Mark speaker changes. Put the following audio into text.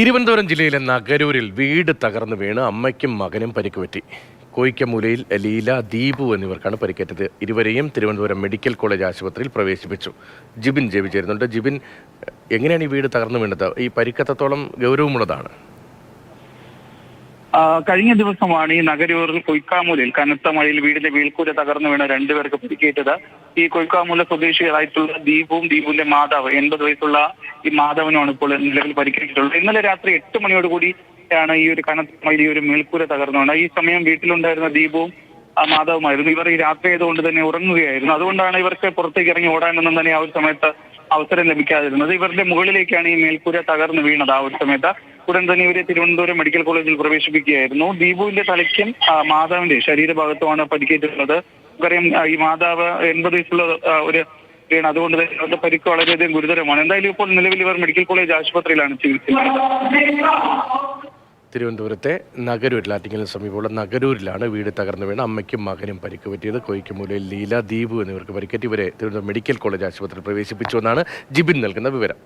Speaker 1: തിരുവനന്തപുരം ജില്ലയിലെ നഗരൂരിൽ വീട് തകർന്നു വീണ് അമ്മയ്ക്കും മകനും പരിക്കുപറ്റി. കോയിക്കമൂലയിൽ ലീല ദീപു എന്നിവർക്കാണ് പരിക്കേറ്റത്. ഇരുവരെയും തിരുവനന്തപുരം മെഡിക്കൽ കോളേജ് ആശുപത്രിയിൽ പ്രവേശിപ്പിച്ചു. ജിബിൻ ജെബി ജിബിൻ എങ്ങനെയാണ് ഈ വീട് തകർന്നു വീണത്? ഈ പരിക്കത്തോളം ഗൗരവമുള്ളതാണ്?
Speaker 2: കഴിഞ്ഞ ദിവസമാണ് ഈ നഗരൂരിൽ കൊയ്ക്കാമൂലിൽ കനത്ത മഴയിൽ വീടിന്റെ വീൽക്കൂര തകർന്നു വീണ രണ്ടുപേർക്ക് പരിക്കേറ്റത്. ഈ കൊയ്ക്കാമൂല സ്വദേശികളായിട്ടുള്ള ദീപും ദീപുവിന്റെ മാതാവ് എൺപത് വയസ്സുള്ള ഈ മാധവനുമാണ് ഇപ്പോൾ നിലവിൽ പരിക്കേറ്റിട്ടുള്ളത്. ഇന്നലെ രാത്രി എട്ട് മണിയോടുകൂടിയാണ് ഈ ഒരു കനത്ത ഈ ഒരു മേൽക്കൂര തകർന്നുകൊണ്ട് ഈ സമയം വീട്ടിലുണ്ടായിരുന്ന ദീപവും ആ മാധവുമായിരുന്നു. ഇവർ ഈ രാത്രി ആയതുകൊണ്ട് തന്നെ ഉറങ്ങുകയായിരുന്നു. അതുകൊണ്ടാണ് ഇവർക്ക് പുറത്തേക്ക് ഇറങ്ങി ഓടാനൊന്നും തന്നെ ആ ഒരു സമയത്ത് അവസരം ലഭിക്കാതിരുന്നത്. ഇവരുടെ മുകളിലേക്കാണ് ഈ മേൽക്കൂര തകർന്നു വീണത് ആ ഒരു സമയത്ത്. ഉടൻ തന്നെ ഇവരെ തിരുവനന്തപുരം മെഡിക്കൽ കോളേജിൽ പ്രവേശിപ്പിക്കുകയായിരുന്നു. ദീപുവിന്റെ തലയ്ക്കും മാതാവിന്റെ ശരീരഭാഗത്തുമാണ് പരിക്കേറ്റിട്ടുള്ളത്. നമുക്കറിയാം ഈ മാതാവ് എൺപത് വയസ്സുള്ള ഒരു സ്ത്രീയാണ്. അതുകൊണ്ട് തന്നെ അവരുടെ പരിക്ക് വളരെയധികം ഗുരുതരമാണ്. എന്തായാലും ഇപ്പോൾ നിലവിൽ ഇവർ മെഡിക്കൽ കോളേജ് ആശുപത്രിയിലാണ് ചികിത്സിക്കുന്നത്.
Speaker 1: തിരുവനന്തപുരത്തെ നഗരൂരിൽ ആറ്റിങ്ങലിന് സമീപമുള്ള നഗരൂരിലാണ് വീട് തകർന്നു വീണ് അമ്മയ്ക്കും മകനും പരിക്ക് പറ്റിയത്. കോയിക്കമൂലയിൽ ലീല ദീപു എന്നിവർക്ക് പരിക്കേറ്റ് ഇവരെ തിരുവനന്തപുരം മെഡിക്കൽ കോളേജ് ആശുപത്രിയിൽ പ്രവേശിപ്പിച്ചുവെന്നാണ് ജിബിൻ നൽകുന്ന വിവരം.